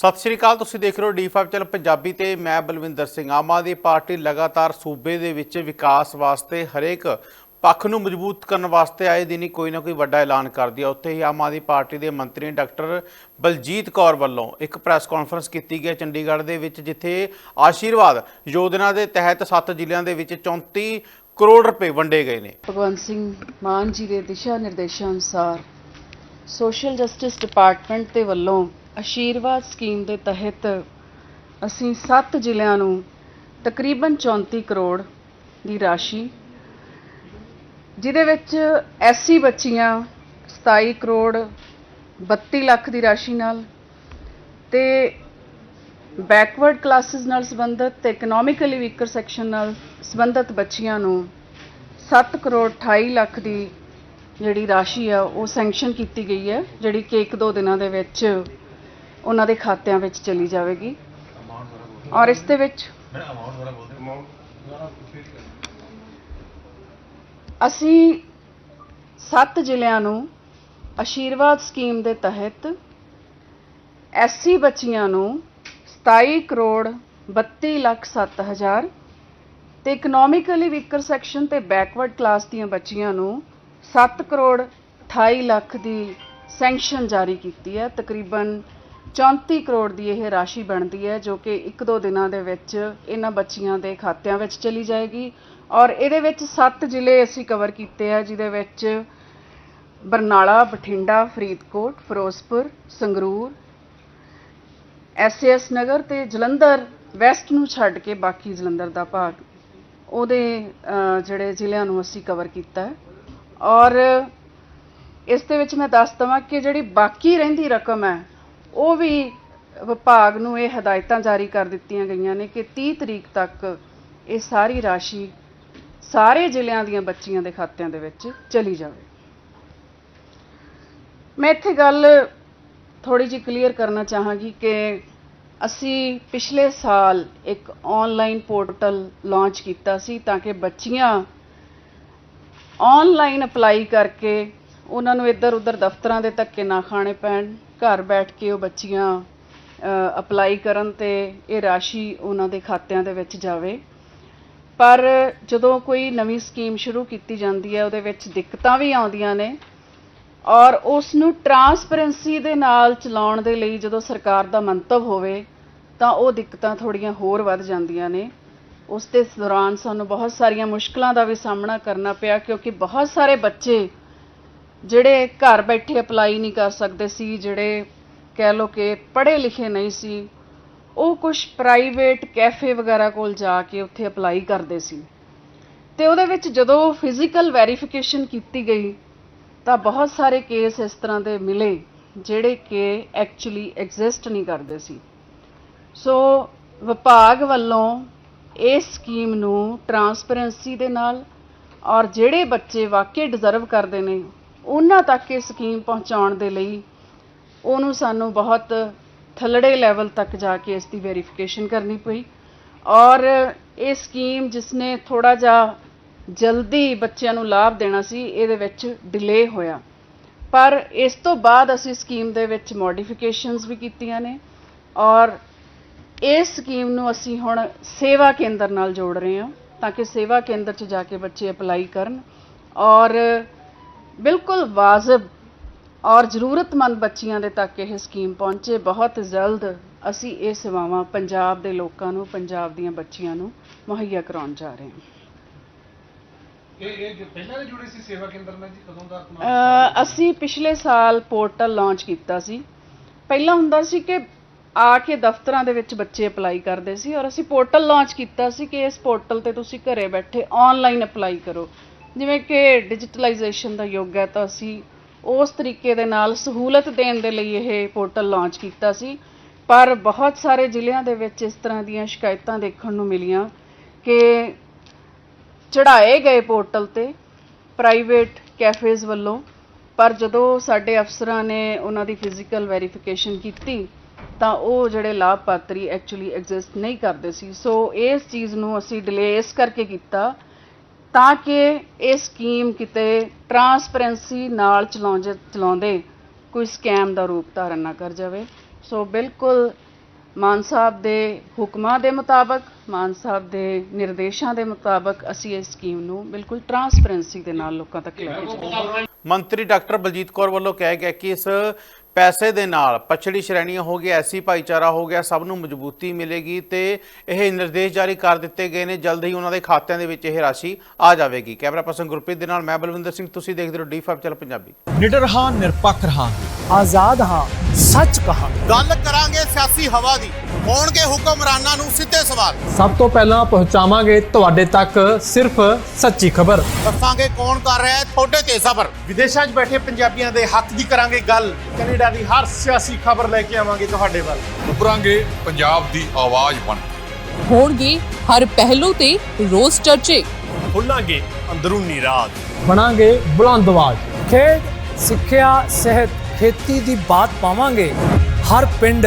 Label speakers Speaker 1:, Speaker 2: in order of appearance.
Speaker 1: ਸਤਿ ਸ਼੍ਰੀ ਅਕਾਲ, ਤੁਸੀਂ ਦੇਖ ਰਹੇ ਹੋ ਡੀ5 ਚੈਨਲ ਪੰਜਾਬੀ ਤੇ ਮੈਂ ਬਲਵਿੰਦਰ ਸਿੰਘ। ਆਮ ਆਦਮੀ ਪਾਰਟੀ ਲਗਾਤਾਰ ਸੂਬੇ ਦੇ ਵਿੱਚ ਵਿਕਾਸ ਵਾਸਤੇ ਹਰੇਕ ਪੱਖ ਨੂੰ ਮਜ਼ਬੂਤ ਕਰਨ ਵਾਸਤੇ ਆਏ ਦਿਨੀ ਕੋਈ ਨਾ ਕੋਈ ਵੱਡਾ ਐਲਾਨ ਕਰਦੀ ਹੈ ਉੱਥੇ ਹੀ ਆਮ ਆਦਮੀ ਪਾਰਟੀ ਦੇ ਮੰਤਰੀ ਡਾਕਟਰ ਬਲਜੀਤ ਕੌਰ ਵੱਲੋਂ ਇੱਕ ਪ੍ਰੈਸ ਕਾਨਫਰੰਸ ਕੀਤੀ ਗਈ ਹੈ ਚੰਡੀਗੜ੍ਹ ਦੇ ਵਿੱਚ, ਜਿੱਥੇ ਆਸ਼ੀਰਵਾਦ ਯੋਜਨਾ ਦੇ ਤਹਿਤ 7 ਜ਼ਿਲ੍ਹਿਆਂ ਦੇ ਵਿੱਚ 34 ਕਰੋੜ ਰੁਪਏ ਵੰਡੇ ਗਏ ਨੇ।
Speaker 2: ਭਗਵੰਤ ਸਿੰਘ ਮਾਨ ਜੀ ਦੇ ਦਿਸ਼ਾ ਨਿਰਦੇਸ਼ਾਂ ਅਨੁਸਾਰ ਸੋਸ਼ਲ ਜਸਟਿਸ ਡਿਪਾਰਟਮੈਂਟ ਦੇ ਵੱਲੋਂ ਆਸ਼ੀਰਵਾਦ ਸਕੀਮ ਦੇ ਤਹਿਤ ਅਸੀਂ 7 ਜ਼ਿਲ੍ਹਿਆਂ ਨੂੰ ਤਕਰੀਬਨ 34 ਕਰੋੜ ਦੀ ਰਾਸ਼ੀ, ਜਿਹਦੇ ਵਿੱਚ ਐਸੀ ਬੱਚੀਆਂ 27 ਕਰੋੜ 32 ਲੱਖ ਦੀ ਰਾਸ਼ੀ ਨਾਲ ਤੇ ਬੈਕਵਰਡ ਕਲਾਸਿਸ ਨਾਲ ਸੰਬੰਧਿਤ ਤੇ ਇਕਨੋਮਿਕਲੀ ਵੀਕਰ ਸੈਕਸ਼ਨ ਨਾਲ ਸੰਬੰਧਿਤ ਬੱਚੀਆਂ ਨੂੰ 7 ਕਰੋੜ 28 ਲੱਖ ਦੀ ਜਿਹੜੀ ਰਾਸ਼ੀ ਆ, ਉਹ ਸੈਂਕਸ਼ਨ ਕੀਤੀ ਗਈ ਹੈ, ਜਿਹੜੀ ਕਿ ਇੱਕ ਦੋ ਦਿਨਾਂ ਦੇ ਵਿੱਚ ਉਹਨਾਂ ਦੇ ਖਾਤਿਆਂ ਵਿੱਚ ਚਲੀ ਜਾਵੇਗੀ। ਔਰ ਇਸ ਦੇ ਵਿੱਚ ਅਸੀਂ ਸੱਤ ਜ਼ਿਲ੍ਹਿਆਂ ਨੂੰ ਆਸ਼ੀਰਵਾਦ ਸਕੀਮ ਦੇ ਤਹਿਤ ਐਸਸੀ ਬੱਚੀਆਂ ਨੂੰ 27 ਕਰੋੜ 32 ਲੱਖ 7 ਹਜ਼ਾਰ ਤੇ ਇਕਨੋਮਿਕਲੀ ਵੀਕਰ ਸੈਕਸ਼ਨ ਤੇ ਬੈਕਵਰਡ ਕਲਾਸ ਦੀਆਂ ਬੱਚੀਆਂ ਨੂੰ 7 ਕਰੋੜ 28 ਲੱਖ ਦੀ ਸੈਂਕਸ਼ਨ ਜਾਰੀ ਕੀਤੀ ਹੈ। ਤਕਰੀਬਨ 34 ਕਰੋੜ ਦੀ ਇਹ ਰਾਸ਼ੀ ਬਣਦੀ ਹੈ ਜੋ ਕਿ ਇੱਕ ਦੋ ਦਿਨਾਂ ਦੇ ਵਿੱਚ ਇਹਨਾਂ ਬੱਚੀਆਂ ਦੇ ਖਾਤਿਆਂ ਵਿੱਚ ਚਲੀ ਜਾਏਗੀ ਔਰ ਇਹਦੇ ਵਿੱਚ 7 ਜ਼ਿਲ੍ਹੇ ਅਸੀਂ ਕਵਰ ਕੀਤੇ ਆ, ਜਿਹਦੇ ਵਿੱਚ ਬਰਨਾਲਾ, ਬਠਿੰਡਾ, ਫਰੀਦਕੋਟ, ਫਿਰੋਜ਼ਪੁਰ, ਸੰਗਰੂਰ ਐਸਐਸ ਨਗਰ ਤੇ ਜਲੰਧਰ ਵੈਸਟ ਨੂੰ ਛੱਡ ਕੇ ਬਾਕੀ ਜਲੰਧਰ ਦਾ ਭਾਗ। ਉਹਦੇ ਜਿਹੜੇ ਜ਼ਿਲ੍ਹਿਆਂ ਨੂੰ ਅਸੀਂ ਕਵਰ ਕੀਤਾ ਹੈ। ਔਰ ਇਸ ਦੇ ਵਿੱਚ ਮੈਂ ਦੱਸ ਦਵਾਂ ਕਿ ਜਿਹੜੀ ਬਾਕੀ ਰਹਿੰਦੀ ਰਕਮ ਹੈ ਉਹ ਵੀ ਵਿਭਾਗ ਨੂੰ ਇਹ ਹਦਾਇਤਾਂ ਜਾਰੀ ਕਰ ਦਿੱਤੀਆਂ ਗਈਆਂ ਨੇ ਕਿ 30 ਤਰੀਕ ਤੱਕ ਇਹ ਸਾਰੀ ਰਾਸ਼ੀ ਸਾਰੇ ਜ਼ਿਲ੍ਹਿਆਂ ਦੀਆਂ ਬੱਚੀਆਂ ਦੇ ਖਾਤਿਆਂ ਦੇ ਵਿੱਚ ਚਲੀ ਜਾਵੇ। ਮੈਂ ਇੱਥੇ ਗੱਲ ਥੋੜੀ ਜਿਹੀ ਕਲੀਅਰ ਕਰਨਾ ਚਾਹਾਂਗੀ ਕਿ ਅਸੀਂ ਪਿਛਲੇ ਸਾਲ ਇੱਕ ਆਨਲਾਈਨ ਪੋਰਟਲ ਲਾਂਚ ਕੀਤਾ ਸੀ ਤਾਂ ਕਿ ਬੱਚੀਆਂ ਆਨਲਾਈਨ ਅਪਲਾਈ ਕਰਕੇ ਉਹਨਾਂ ਨੂੰ ਇੱਧਰ ਉੱਧਰ ਦਫ਼ਤਰਾਂ ਦੇ ਧੱਕੇ ਨਾ ਖਾਣੇ ਪੈਣ, ਘਰ ਬੈਠ ਕੇ ਉਹ ਬੱਚੀਆਂ ਅਪਲਾਈ ਕਰਨ ਅਤੇ ਇਹ ਰਾਸ਼ੀ ਉਹਨਾਂ ਦੇ ਖਾਤਿਆਂ ਦੇ ਵਿੱਚ ਜਾਵੇ। ਪਰ ਜਦੋਂ ਕੋਈ ਨਵੀਂ ਸਕੀਮ ਸ਼ੁਰੂ ਕੀਤੀ ਜਾਂਦੀ ਹੈ, ਉਹਦੇ ਵਿੱਚ ਦਿੱਕਤਾਂ ਵੀ ਆਉਂਦੀਆਂ ਨੇ ਔਰ ਉਸ ਨੂੰ ਟਰਾਂਸਪੇਰੈਂਸੀ ਦੇ ਨਾਲ ਚਲਾਉਣ ਦੇ ਲਈ ਜਦੋਂ ਸਰਕਾਰ ਦਾ ਮੰਤਵ ਹੋਵੇ, ਤਾਂ ਉਹ ਦਿੱਕਤਾਂ ਥੋੜੀਆਂ ਹੋਰ ਵੱਧ ਜਾਂਦੀਆਂ ਨੇ। ਉਸ ਦੇ ਦੌਰਾਨ ਸਾਨੂੰ ਬਹੁਤ ਸਾਰੀਆਂ ਮੁਸ਼ਕਲਾਂ ਦਾ ਵੀ ਸਾਹਮਣਾ ਕਰਨਾ ਪਿਆ, ਕਿਉਂਕਿ ਬਹੁਤ ਸਾਰੇ ਬੱਚੇ ਜਿਹੜੇ ਘਰ ਬੈਠੇ ਅਪਲਾਈ ਨਹੀਂ ਕਰ ਸਕਦੇ ਸੀ, ਜਿਹੜੇ ਕਹਿ ਲੋ ਕਿ ਪੜ੍ਹੇ ਲਿਖੇ ਨਹੀਂ ਸੀ, ਉਹ ਕੁਝ ਪ੍ਰਾਈਵੇਟ ਕੈਫੇ ਵਗੈਰਾ ਕੋਲ ਜਾ ਕੇ ਉੱਥੇ ਅਪਲਾਈ ਕਰਦੇ ਸੀ। ਤੇ ਉਹਦੇ ਵਿੱਚ ਜਦੋਂ ਫਿਜ਼ੀਕਲ ਵੈਰੀਫਿਕੇਸ਼ਨ ਕੀਤੀ ਗਈ, ਤਾਂ ਬਹੁਤ ਸਾਰੇ ਕੇਸ ਇਸ ਤਰ੍ਹਾਂ ਦੇ ਮਿਲੇ, ਜਿਹੜੇ ਕਿ ਐਕਚੁਅਲੀ ਐਗਜ਼ਿਸਟ ਨਹੀਂ ਕਰਦੇ ਸੀ। ਸੋ ਵਿਭਾਗ ਵੱਲੋਂ ਇਸ ਸਕੀਮ ਨੂੰ ਟਰਾਂਸਪੇਰੈਂਸੀ ਦੇ ਨਾਲ ਔਰ ਜਿਹੜੇ ਬੱਚੇ ਵਾਕਈ ਡਿਜ਼ਰਵ ਕਰਦੇ ਨੇ ਉਹਨਾਂ ਤੱਕ ਇਹ ਸਕੀਮ ਪਹੁੰਚਾਉਣ ਦੇ ਲਈ ਉਹਨੂੰ ਸਾਨੂੰ ਬਹੁਤ ਥੱਲੜੇ ਲੈਵਲ ਤੱਕ ਜਾ ਕੇ ਇਸ ਦੀ ਵੈਰੀਫਿਕੇਸ਼ਨ ਕਰਨੀ ਪਈ। ਔਰ ਇਹ ਸਕੀਮ ਜਿਸਨੇ ਥੋੜਾ ਜਿਹਾ ਜਲਦੀ ਬੱਚਿਆਂ ਨੂੰ ਲਾਭ ਦੇਣਾ ਸੀ, ਇਹਦੇ ਵਿੱਚ ਡਿਲੇ ਹੋਇਆ। ਪਰ ਇਸ ਤੋਂ ਬਾਅਦ ਅਸੀਂ ਸਕੀਮ ਦੇ ਵਿੱਚ ਮੋਡੀਫਿਕੇਸ਼ਨਸ ਵੀ ਕੀਤੀਆਂ ਨੇ ਔਰ ਇਸ ਸਕੀਮ ਨੂੰ ਅਸੀਂ ਹੁਣ ਸੇਵਾ ਕੇਂਦਰ ਨਾਲ ਜੋੜ ਰਹੇ ਹਾਂ ਤਾਂ ਕਿ ਸੇਵਾ ਕੇਂਦਰ 'ਚ ਜਾ ਕੇ ਬੱਚੇ ਅਪਲਾਈ ਕਰਨ ਔਰ ਬਿਲਕੁਲ ਵਾਜਬ ਔਰ ਜ਼ਰੂਰਤਮੰਦ ਬੱਚੀਆਂ ਦੇ ਤੱਕ ਇਹ ਸਕੀਮ ਪਹੁੰਚੇ। ਬਹੁਤ ਜਲਦ ਅਸੀਂ ਇਹ ਸੇਵਾਵਾਂ ਪੰਜਾਬ ਦੇ ਲੋਕਾਂ ਨੂੰ ਪੰਜਾਬ ਦੀਆਂ ਬੱਚੀਆਂ ਨੂੰ ਮੁਹੱਈਆ ਕਰਾਉਣ ਜਾ ਰਹੇ ਹਾਂ।
Speaker 3: ਇਹ ਇਹ ਜੋ ਪਹਿਲਾਂ ਦੇ ਜੁੜੇ ਸੀ ਸੇਵਾ ਕੇਂਦਰ ਨਾਲ ਜੀ ਕਦੋਂ ਦਾ ਆਪਣਾ
Speaker 2: ਅ, ਅਸੀਂ ਪਿਛਲੇ ਸਾਲ ਪੋਰਟਲ ਲਾਂਚ ਕੀਤਾ ਸੀ। ਪਹਿਲਾਂ ਹੁੰਦਾ ਸੀ ਕਿ ਆ ਕੇ ਦਫ਼ਤਰਾਂ ਦੇ ਵਿੱਚ ਬੱਚੇ ਅਪਲਾਈ ਕਰਦੇ ਸੀ ਔਰ ਅਸੀਂ ਪੋਰਟਲ ਲਾਂਚ ਕੀਤਾ ਸੀ ਕਿ ਇਸ ਪੋਰਟਲ ਤੇ ਤੁਸੀਂ ਘਰੇ ਬੈਠੇ ਆਨਲਾਈਨ ਅਪਲਾਈ ਕਰੋ। ਜਿਵੇਂ ਕਿ ਡਿਜੀਟਲਾਈਜੇਸ਼ਨ ਦਾ ਯੁੱਗ ਹੈ ਤਾਂ ਅਸੀਂ ਉਸ ਤਰੀਕੇ ਦੇ ਨਾਲ ਸਹੂਲਤ ਦੇਣ ਦੇ ਲਈ ਇਹ ਪੋਰਟਲ ਲਾਂਚ ਕੀਤਾ ਸੀ। ਪਰ ਬਹੁਤ ਸਾਰੇ ਜ਼ਿਲ੍ਹਿਆਂ ਦੇ ਵਿੱਚ ਇਸ ਤਰ੍ਹਾਂ ਦੀਆਂ ਸ਼ਿਕਾਇਤਾਂ ਦੇਖਣ ਨੂੰ ਮਿਲੀਆਂ ਕਿ ਚੜਾਏ ਗਏ ਪੋਰਟਲ ਤੇ ਪ੍ਰਾਈਵੇਟ ਕੈਫੇਜ਼ ਵੱਲੋਂ, ਪਰ ਜਦੋਂ ਸਾਡੇ ਅਫਸਰਾਂ ਨੇ ਉਹਨਾਂ ਦੀ ਫਿਜ਼ੀਕਲ ਵੈਰੀਫਿਕੇਸ਼ਨ ਕੀਤੀ, ਤਾਂ ਉਹ ਜਿਹੜੇ ਲਾਭਪਾਤਰੀ ਐਕਚੁਅਲੀ ਐਗਜ਼ਿਸਟ ਨਹੀਂ ਕਰਦੇ ਸੀ। ਸੋ ਇਸ ਚੀਜ਼ ਨੂੰ ਅਸੀਂ ਡਿਲੇ ਇਸ ਕਰਕੇ ਕੀਤਾ ਤਾਂ ਕਿ ਇਹ ਸਕੀਮ ਕਿਤੇ ਟਰਾਂਸਪੇਰੈਂਸੀ ਨਾਲ ਚਲਾਉਂਦੇ ਚਲਾਉਂਦੇ ਕੋਈ ਸਕੈਮ ਦਾ ਰੂਪ ਧਾਰਨ ਨਾ ਕਰ ਜਾਵੇ। ਸੋ ਬਿਲਕੁਲ ਮਾਨ ਸਾਹਿਬ ਦੇ ਹੁਕਮਾਂ ਦੇ ਮੁਤਾਬਕ ਮਾਨ ਸਾਹਿਬ ਦੇ ਨਿਰਦੇਸ਼ਾਂ ਦੇ ਮੁਤਾਬਕ ਅਸੀਂ ਇਸ ਸਕੀਮ ਨੂੰ ਬਿਲਕੁਲ ਟਰਾਂਸਪੇਰੈਂਸੀ ਦੇ ਨਾਲ ਲੋਕਾਂ ਤੱਕ ਲੈ ਕੇ ਜਾਵਾਂਗੇ
Speaker 1: ਮੰਤਰੀ ਡਾਕਟਰ ਬਲਜੀਤ ਕੌਰ ਵੱਲੋਂ ਕਿਹਾ ਗਿਆ ਕਿ ਇਸ ਪੈਸੇ ਦੇ ਨਾਲ ਪਛੜੀ ਸ਼੍ਰੇਣੀਆਂ ਹੋ ਗਿਆ ਐਸੀ ਭਾਈਚਾਰਾ ਹੋ ਗਿਆ ਸਭ ਨੂੰ ਮਜ਼ਬੂਤੀ ਮਿਲੇਗੀ ਤੇ ਇਹ ਨਿਰਦੇਸ਼ ਜਾਰੀ ਕਰ ਦਿੱਤੇ ਗਏ ਨੇ। ਜਲਦ ਹੀ ਉਹਨਾਂ ਦੇ ਖਾਤਿਆਂ ਦੇ ਵਿੱਚ ਇਹ ਰਾਸ਼ੀ ਆ ਜਾਵੇਗੀ। ਕੈਮਰਾ ਪਰਸਨ ਗੁਰਪ੍ਰੀਤ ਦੇ ਨਾਲ ਮੈਂ ਬਲਵਿੰਦਰ ਸਿੰਘ ਤੁਸੀਂ ਦੇਖਦੇ ਰਹੋ ਡੀ5 ਚਲ ਪੰਜਾਬੀ।
Speaker 4: ਨਿਡਰ ਹਾਂ ਨਿਰਪੱਖ ਰਹਾਂਗੇ।
Speaker 5: ਆਜ਼ਾਦ ਹਾਂ ਸੱਚ ਕਹਾਂ
Speaker 6: ਗੱਲ ਕਰਾਂਗੇ ਸਿਆਸੀ ਹਵਾ ਦੀ। ਹੋਣਗੇ ਹੁਕਮਰਾਨਾਂ ਨੂੰ ਸਿੱਧੇ ਸਵਾਲ।
Speaker 4: ਸਭ ਤੋਂ ਪਹਿਲਾਂ ਪਹੁੰਚਾਵਾਂਗੇ ਤੁਹਾਡੇ ਤੱਕ ਸਿਰਫ ਸੱਚੀ ਖਬਰ।
Speaker 6: ਦੱਸਾਂਗੇ ਕੌਣ ਕਰ ਰਿਹਾ ਹੈ ਤੁਹਾਡੇ ਤੇ ਸਬਰ
Speaker 5: ਵਿਦੇਸ਼ਾਂ 'ਚ ਬੈਠੇ ਪੰਜਾਬੀਆਂ ਦੇ ਹੱਕ ਦੀ ਕਰਾਂਗੇ ਗੱਲ। ਕੈਨੇਡਾ ਦੀ ਹਰ ਸਿਆਸੀ ਖਬਰ ਲੈ ਕੇ ਆਵਾਂਗੇ ਤੁਹਾਡੇ ਵੱਲ।
Speaker 7: ਉਭਰਾਂਗੇ ਪੰਜਾਬ ਦੀ ਆਵਾਜ਼ ਬਣ।
Speaker 8: ਹੋਣਗੇ ਹਰ ਪਹਿਲੂ ਤੇ ਰੋਜ਼ ਚਰਚੇ।
Speaker 5: ਖੁੱਲਾਂਗੇ ਅੰਦਰੂਨੀ ਰਾਜ।
Speaker 4: ਬਣਾਂਗੇ ਬੁਲੰਦ ਆਵਾਜ਼।
Speaker 5: ਖੇਡ ਸਿੱਖਿਆ ਸਿਹਤ ਖੇਤੀ ਦੀ ਬਾਤ ਪਾਵਾਂਗੇ। ਹਰ ਪਿੰਡ